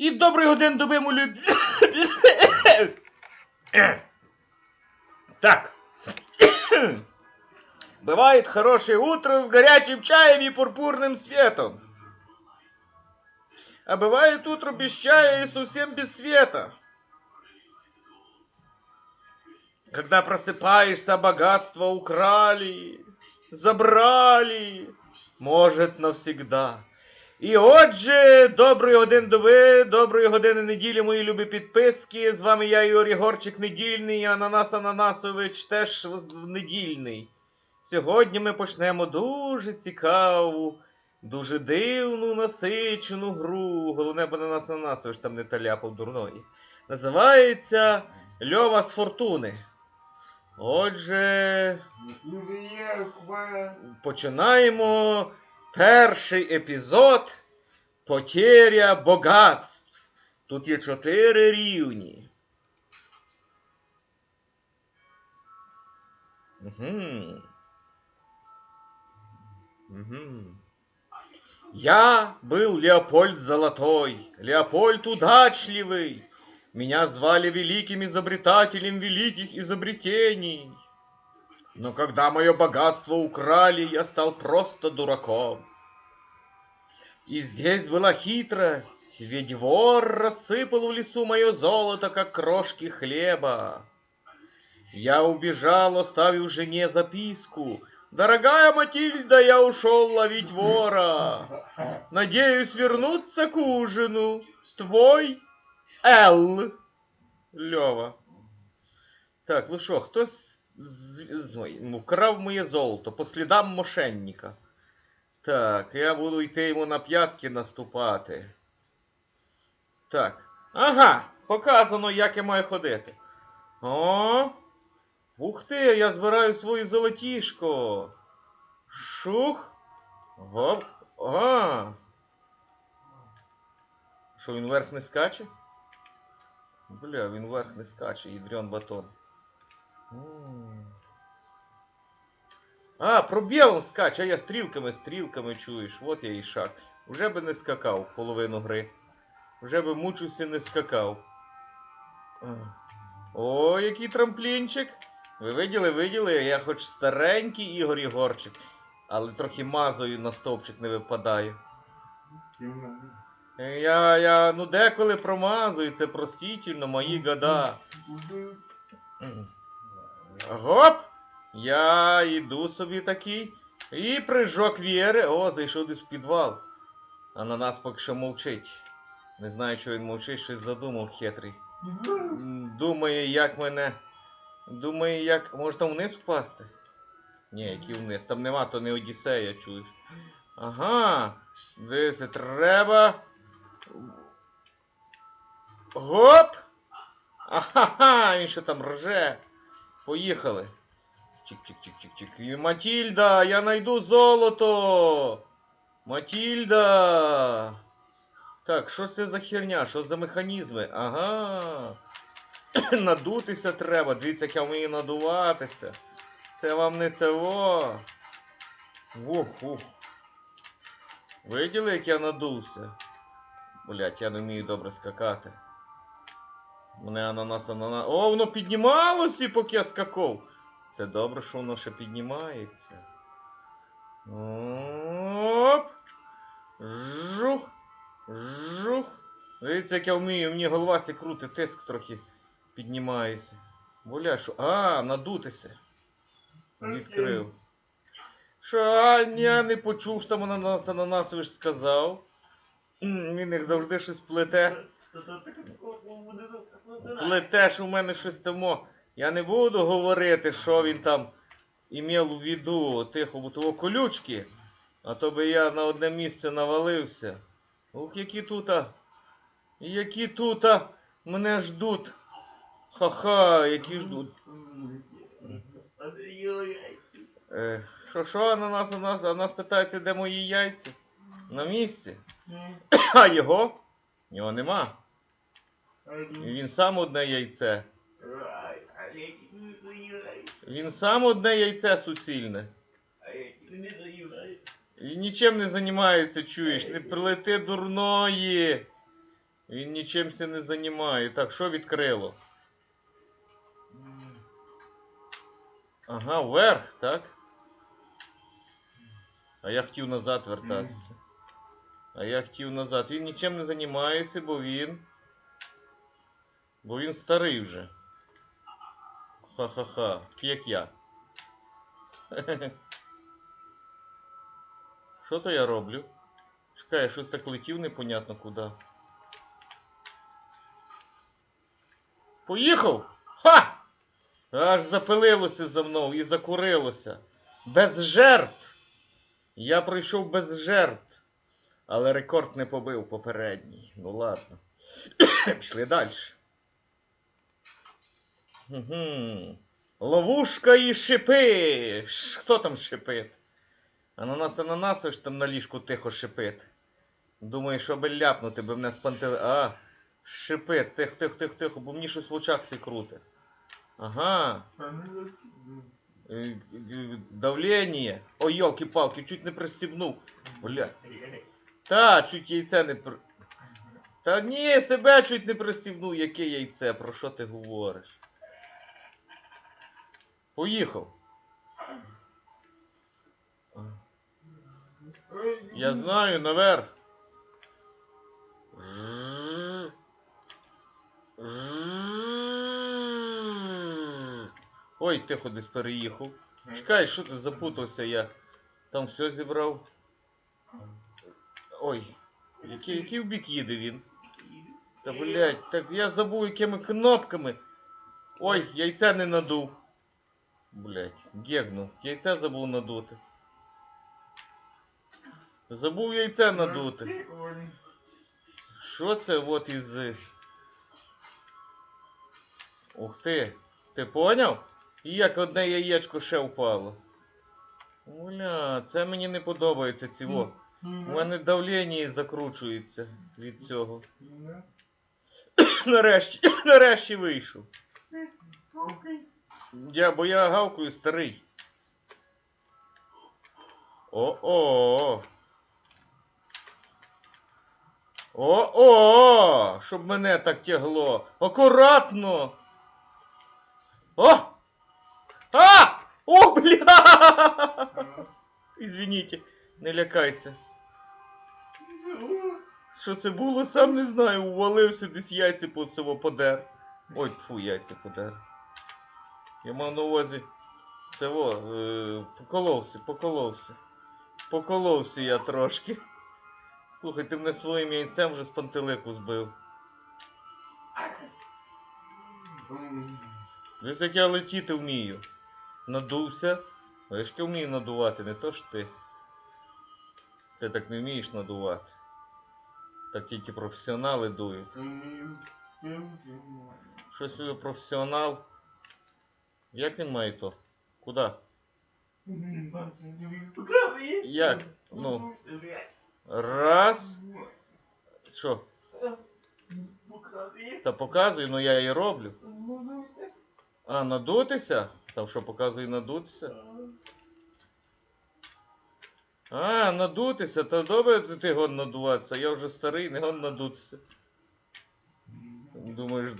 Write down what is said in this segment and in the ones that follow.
И добрый годин доби, люб... Так. Бывает хорошее утро с горячим чаем и пурпурным светом. А бывает утро без чая и совсем без света. Когда просыпаешься, богатство украли, забрали, может навсегда. І отже, доброї годин доби, доброї години неділі, мої любі підписки. З вами я, Ігор Єгорчик Недільний, Ананас Ананасович теж недільний. Сьогодні ми почнемо дуже цікаву, дуже дивну, насичену гру. Головне, бо Ананас Ананасович там не таляпав дурної. Називається Льова з Фортуни. Отже, починаємо перший епізод Потеря богатств. Тут є чотири рівні. Угу. Угу. Я был Леопольд Золотой, Леопольд удачливый. Меня звали великим изобретателем великих изобретений. Но когда мое богатство украли, я стал просто дураком. И здесь была хитрость, ведь вор рассыпал в лесу мое золото, как крошки хлеба. Я убежал, оставив жене записку. Дорогая Матильда, я ушел ловить вора. Надеюсь вернуться к ужину. Твой Л. Льова. Так, ну з- ой, вкрав моє золото по слідам мошенника. Так, я буду йти йому на п'ятки наступати. Так. Ага, показано, як я маю ходити. О! Ух ти, я збираю своє золотішко. Шух. Гоп. А. Що, він вверх не скаче? Бля, він вверх не скаче, ядрен батон. А, пробілом скаче, а я стрілками, стрілками чуєш. От я і шаг. Уже би не скакав половину гри. Вже би мучився не скакав. О, який трамплінчик. Ви виділи, виділи? Я хоч старенький Ігор Єгорчик, але трохи мазою на стовпчик не випадаю. Я, я, ну деколи промазую, це простительно, мої года. Гоп! Я йду собі такий. І прыжок Віри. О, зайшов десь в підвал. А на нас поки що мовчить. Не знаю, чого він мовчить, щось задумав хитрий. Думає, як мене. Думає, як. Може там вниз впасти? Ні, який вниз. Там нема, то не Одіссея, чуєш. Ага. Дивися, треба. Гоп! Ахаха, він ще там рже. Поїхали. Чик-чик-чик-чик-чик. Матільда, я найду золото. Матільда. Так, що це за херня? Що за механізми? Ага. Надутися треба. Дивіться, як я вмію надуватися. Це вам не це во. Вух. Виділи, як я надувся? Блять, я не вмію добре скакати. Мене ананас ананас. О, воно піднімалося, поки я скакав. Це добре, що воно ще піднімається. Оп. Жух. Жух. Дивіться, як я вмію, мені голова сі крутить, тиск трохи піднімається. Бля, що. А, надутися. Відкрив. Що, а, я не почув, що там ананас ананасович сказав. Він як завжди щось плете. Плетеш у мене щось тому. Я не буду говорити, що він там імів у віду тихо, бо того колючки, а то би я на одне місце навалився. Ух, які тута, які тута мене ждуть. Ха-ха, які ждуть. Е, що, що на нас, на нас, а нас питається, де мої яйця? На місці. А його? Його нема. І він сам одне яйце. Він сам одне яйце суцільне. І нічим не займається, чуєш, не прилети дурної. Він нічимся не займає. Так, що відкрило? Ага, вверх, так? А я хотів назад вертатися. А я хотів назад. Він нічим не займається, бо він. Бо він старий вже. Ха-ха-ха. Такий як я. Що то я роблю? Чекай, я щось так летів непонятно куди. Поїхав! Ха! Аж запилилося за мною і закурилося. Без жертв. Я пройшов без жертв. Але рекорд не побив попередній. Ну ладно. Пішли далі. Угу. Ловушка і шипи. Ш- Хто там шипить? Ананас ананасович там на ліжку тихо шипить. Думаю, що би ляпнути, би мене спантили. А, шипить, тихо, тихо, тихо, тихо, бо мені щось в очах сі крути. Ага. Е, е, Давлення. Ой, йолки-палки, чуть не пристібнув. Бля. Та, чуть яйце не при. Та ні, себе чуть не пристібнув, яке яйце, про що ти говориш? Поїхав. Я знаю, наверх. Ой, тихо десь переїхав. Чекай, що ти запутався я? Там все зібрав. Ой, який, який в бік їде він? Та блядь, так я забув якими кнопками. Ой, яйця не надув. Блядь, гегнув. Яйця забув надути. Забув яйця надути. Що це от із зис? Ух ти. Ти поняв? І як одне яєчко ще впало. Оля, це мені не подобається цього. У мене давлення закручується від цього. Нарешті, нарешті вийшов. Я, бо я гавкою старий. О-о. О-о! Щоб мене так тягло. Акуратно. О! А! О, бля! Извините, не лякайся. Що це було, сам не знаю. Увалився десь яйця по цього подер. Ой, фу, яйця подер. Я мав на увазі. Це во, е, поколовся, поколовся. Поколовся я трошки. Слухай, ти мене своїм яйцем вже з пантелику збив. Десь як я летіти вмію. Надувся. Я ж вмію надувати, не то ж ти. Ти так не вмієш надувати. Так тільки професіонали дують. Щось ви професіонал. Як він має то? Куди? Як? Ну. Раз. Що? Та показую, ну я і роблю. А, надутися? Там що, показує надутися? А, надутися, та добре ти гон надуватися. Я вже старий, не гон надутися. Думаєш,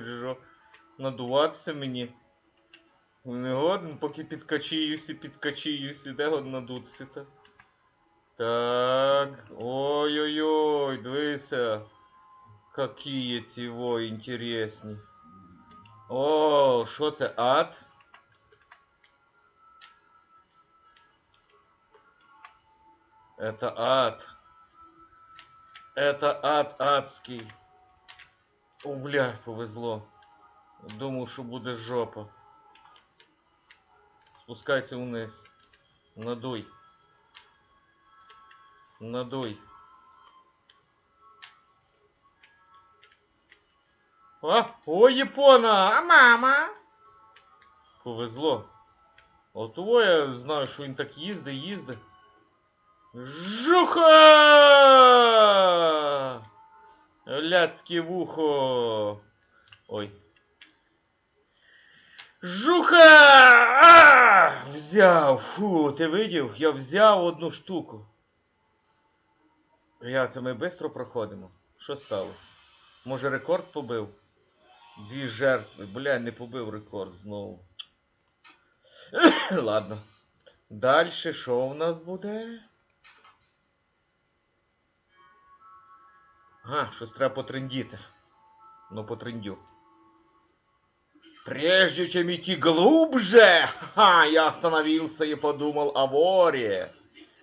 чи що? Надуватися мені. Не годен, поки підкачіюся, підкачіюся, де гон надутися та. Так. Ой-ой-ой, дивися. Какие ці во інтересні. О, що це ад? Это ад. Это ад адский. О, блядь, повезло. Думав, що буде жопа. Спускайся вниз. Надуй. Надуй. А, о, Япона! А мама! Повезло. От того я знаю, що він так їздить, їздить. Жуха! Ляцьке вухо. Ой. Жуха! А! Взяв. Фу, ти видів? Я взяв одну штуку. Як це ми швидко проходимо? Що сталося? Може рекорд побив? Дві жертви. Бля, не побив рекорд знову. Ладно. Далі що в нас буде? Ага, щось треба потрендіти. Ну, потрендю. Прежде чем идти глубже, ха, я остановился и подумал о воре.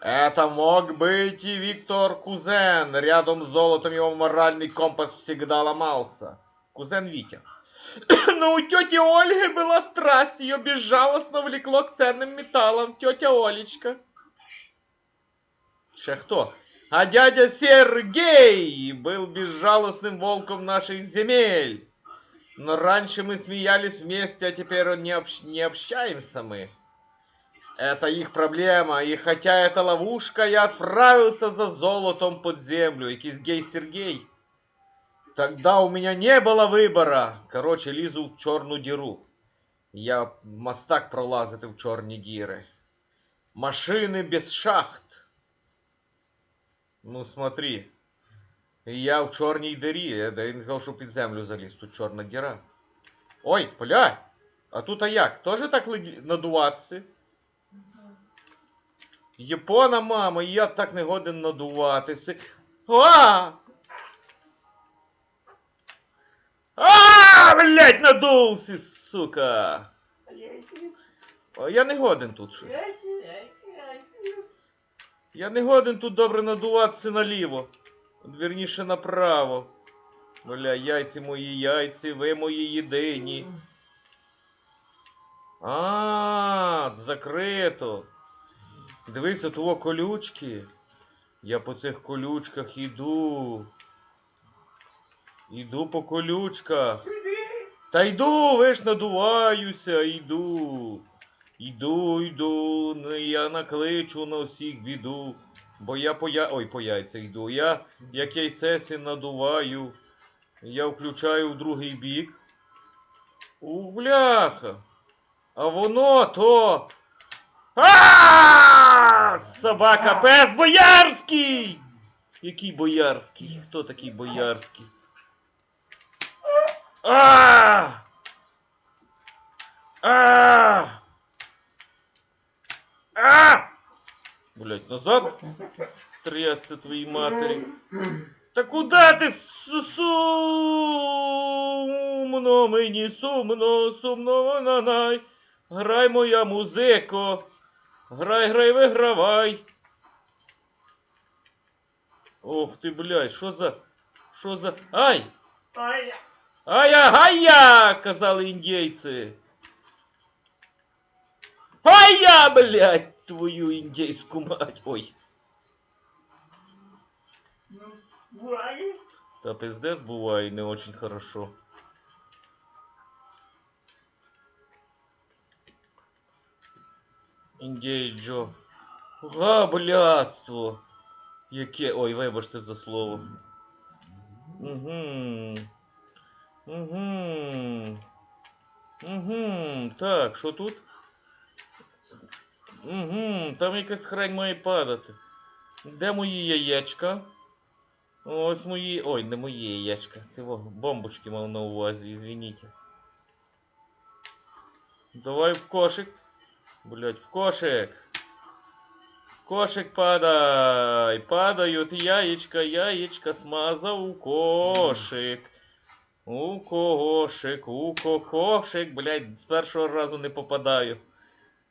Это мог быть и Виктор Кузен. Рядом с золотом его моральный компас всегда ломался. Кузен Витя. Но у тети Ольги была страсть, ее безжалостно влекло к ценным металлам. Тетя Олечка. Ще кто? А дядя Сергей был безжалостным волком наших земель. Но раньше мы смеялись вместе, а теперь он не, общ- не общаемся мы. Это их проблема, и хотя это ловушка, я отправился за золотом под землю, якийсь гей Сергей. Тогда у меня не было выбора. Короче, лізу в чорну діру. Я мастак пролазити в чорні діри. Машини без шахт. Ну, смотри. Я в чорній дирі. Я да, він сказав, що під землю заліз, тут чорна діра. Ой, бля! А тут а як? Тоже так надуватися? Япона, мама, я так не годен надуватися. А! А, блядь, надувся, сука! Я не годен тут щось. Я не годен тут добре надуватися наліво. Вірніше направо. Бля, яйці мої, яйці, ви мої єдині. А, закрито. Дивися, того колючки. Я по цих колючках іду. Іду по колючках. Та йду, ви ж надуваюся, йду. Йду, йду, ну, я накличу на всіх біду. Бо я по я... Ой, по яйцях йду. Я як яйцеси надуваю. Я включаю в другий бік. У бляха. А воно то. А! Собака пес боярський! Який боярський? Хто такий боярський? А! А! А! Блять, назад трясся твоей матери. Та куда ти су- сумно мені сумно, сумно нанай. Грай моя музико. Грай, грай, вигравай. Ох ти, блядь, що за. Що за. Ай! Ая, гая! казали індійці. Ая, блядь, твою індійську мать. Ой. Та пиздец буває не очень хорошо. Індій Джо. Га, блядство. Яке. Ой, вибачте за слово. Угу. Угу. Угу. Так, що тут? Угу. Там якась хрень має падати. Де мої яєчка? Ось мої. Ой, не мої яєчка. Це бомбочки мав на увазі, извините. Давай в кошик. Блять, в кошик. В кошик падай. Падают яєчка, яєчка смазав у кошик. У кошик, у кокошик. Блять, з першого разу не попадаю.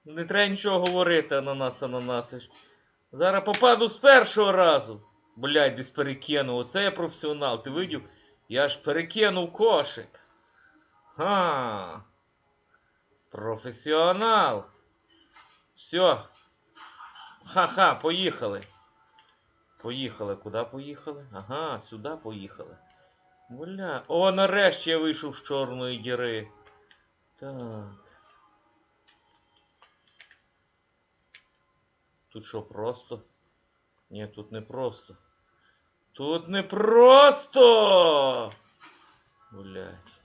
Не треба нічого говорити, ананас, ананасиш. Зараз попаду з першого разу. Блядь, десь перекинув. Оце я професіонал. Ти видів? Я ж перекинув кошик. Ха. Професіонал. Все. Ха-ха, поїхали. Поїхали. Куди поїхали? Ага, сюди поїхали. Бля. О, нарешті я вийшов з чорної діри. Так. Тут що, просто? Ні, тут не просто. Тут не просто! Блять.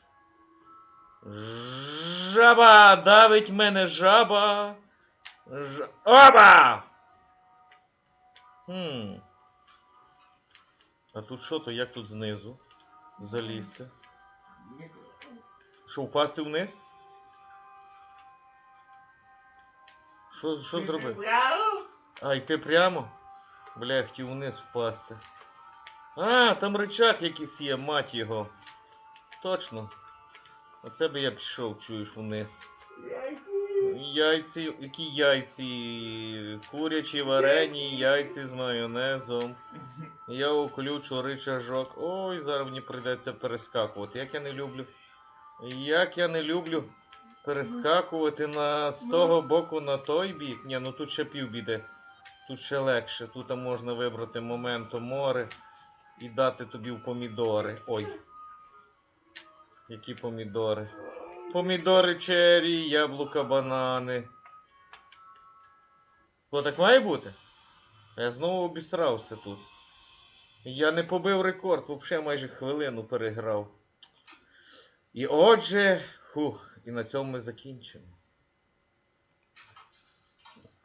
Жаба! Давить мене жаба! Ж... Оба! Хм. А тут що то, як тут знизу? залізти. Що, впасти вниз? Що, що зробив? А, йти прямо? Бля, я хотів вниз впасти. А, там рычаг якийсь є, мать його. Точно. Оце би я пішов, чуєш, вниз. Яйці, які яйці? Курячі варені, яйці з майонезом. Я уключу ричажок. Ой, зараз мені прийдеться перескакувати. Як я не люблю. Як я не люблю перескакувати на з того боку на той бік. Ні, ну тут ще півбіди. Тут ще легше. Тут можна вибрати моменту море і дати тобі в помідори. Ой. Які помідори? Помідори чері, яблука, банани. Бо так має бути? Я знову обісрався тут. Я не побив рекорд, взагалі майже хвилину переграв. І отже, фух, і на цьому ми закінчимо.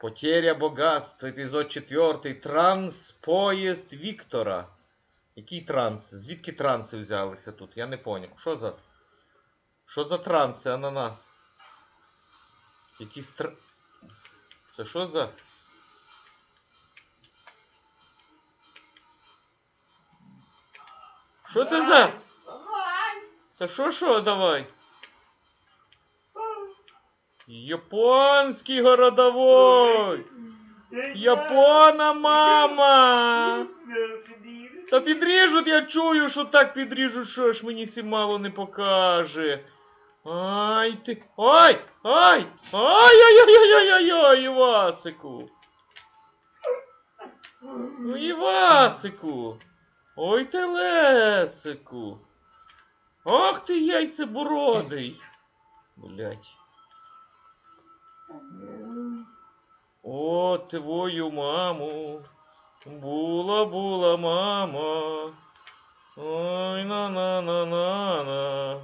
Потеря богатств, епізод 4. Транспоїзд Віктора. Який транс? Звідки транси взялися тут? Я не поняв. Що за. Що за транси, ананас? Якісь тр... Це що за. Що це за? Та що що давай? Японський городовой! Япона мама! Та підріжуть, я чую, що так підріжуть, що ж мені сі не покаже. Ай ти. Ай! Ай! Ай-яй-яй-яй-яй-яй, Івасику! Ну, Івасику! Ой ти Лесику! Ах ти яйцебородий! Блять. О, твою маму! Була була мама. Ой на на на на на.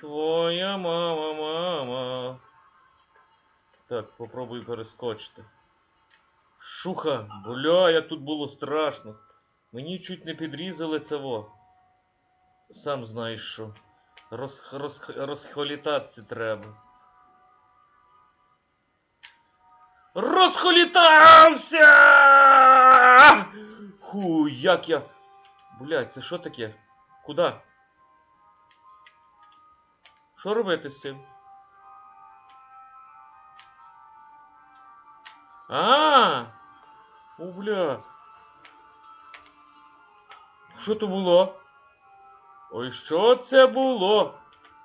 Твоя мама, мама. Так, попробуй перескочити. Шуха, бля, як тут було страшно. Мені чуть не підрізали во. Сам знаєш що. Роз, роз, розхолітатися треба. Розхолітався! Ху, як я. Блядь, це що таке? Куда? Що робити з цим? А! О, бля. Що то було? Ой, що це було?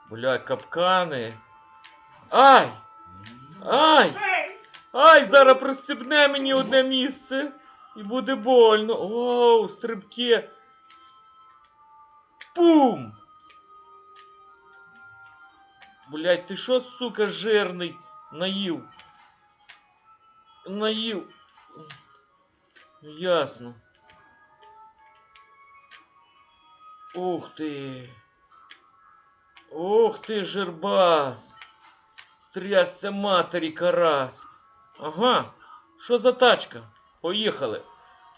Бля, капкани. Ай! Ай! Ай, зараз пристебне мені одне місце. І буде больно. Оу, стрибки. Пум! Блять, ти що, сука, жирний? Наїв. Наїв. Ясно. Ух ти. Ух ти, жирбас. Трясся матері карась. Ага, что за тачка? Поехали.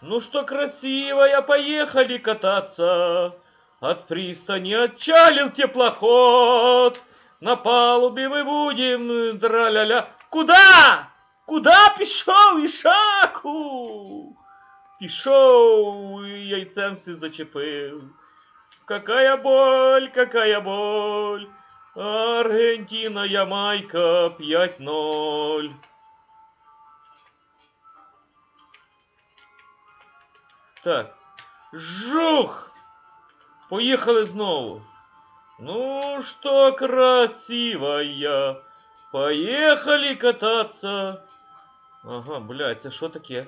Ну что, красивая, поехали кататься. От пристани отчалил теплоход. На палубе мы будем тра-ля-ля. Куда? Куда пішов Ішаку? Пішов, і яйцем все зачепив. Какая боль, какая боль. Аргентина, Ямайка 5-0. Так. Жух! Поїхали знову. Ну что, красивая, поехали кататься. Ага, блядь, це що таке?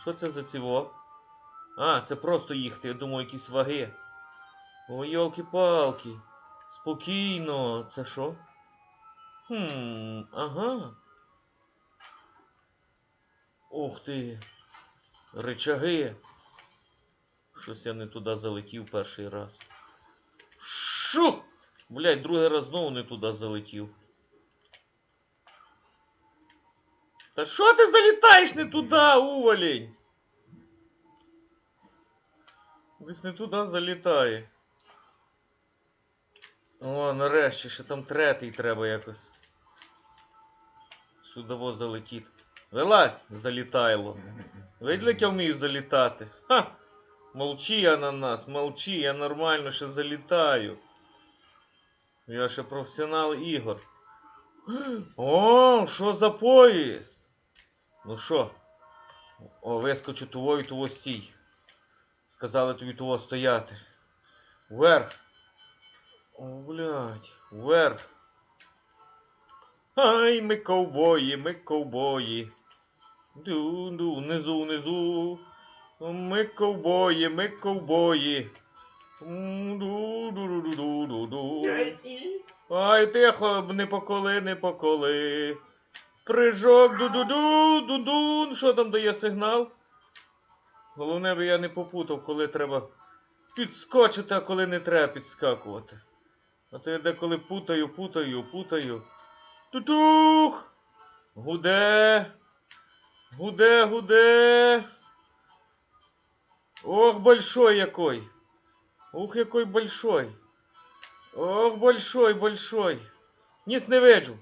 Що це за ціво? А, це просто їхати, я думаю, якісь ваги. Ой, йолки-палки. Спокійно, це що? Хм, ага. Ух ти. Ричаги. Щось я не туди залетів перший раз. Шу! Блять, другий раз знову не туди залетів. Та що ти залітаєш не туди, уволень? Десь не туди залітає. О, нарешті, ще там третій треба якось. Судово залетіти. Вилазь, залітайло. Видно, як я вмію залітати. Ха! Молчи, ананас, молчи, я нормально ще залітаю. Я ще професіонал ігор. О, що за поїзд? Ну що? О, вискочу і того стій. Сказали тобі того стояти. Вверх. О, блядь, вверх. Ай, ми ковбої, ми ковбої. Ду-ду, внизу, внизу. Ми ковбої, ми ковбої. Ду-ду-ду-ду-ду-ду. Ай, тихо, не поколи, не поколи. Прыжок, ду-ду-ду, ду-дун. Що там дає сигнал? Головне, би я не попутав, коли треба підскочити, а коли не треба підскакувати. А то я деколи путаю, путаю, путаю. Тутух! Гуде. Гуде, гуде. Ох, большой якой. Ух, якой большой. Ох, большой, большой. Ніс не виджу.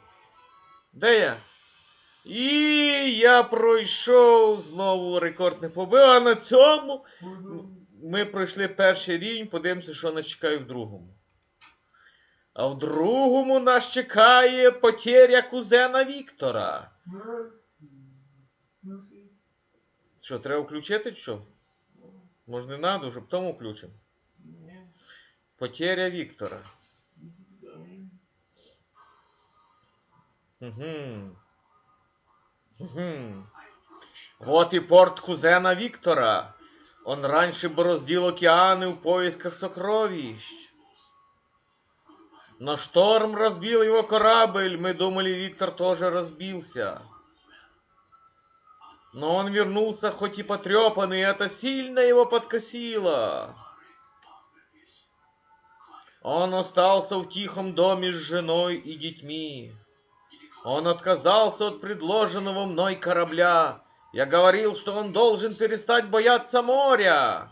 Де я? І я пройшов знову рекорд не побив, а на цьому ми пройшли перший рівень, подивимося, що нас чекає в другому. А в другому нас чекає потеря кузена Віктора. Що, треба включити що? Може не надо, вже потім включимо. Потеря Віктора. Угу. Угу. Вот и порт кузена Виктора. Он раньше бороздил океаны в поисках сокровищ. Но шторм разбил его корабль. Мы думали, Виктор тоже разбился. Но он вернулся хоть и потрепанный, и это сильно его подкосило. Он остался в тихом доме с женой и детьми. Он отказался от предложенного мной корабля. Я говорил, что он должен перестать бояться моря.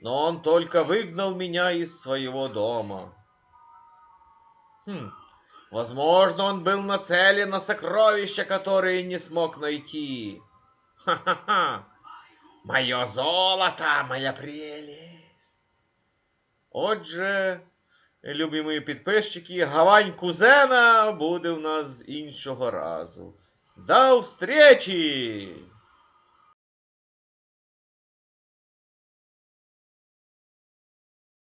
Но он только выгнал меня из своего дома. Хм. Возможно, он был нацелен на сокровища, которые не смог найти. Ха-ха-ха. Моє золото, моя прелесть. Отже, любі мої підписчики, гавань кузена буде в нас з іншого разу. До встречі!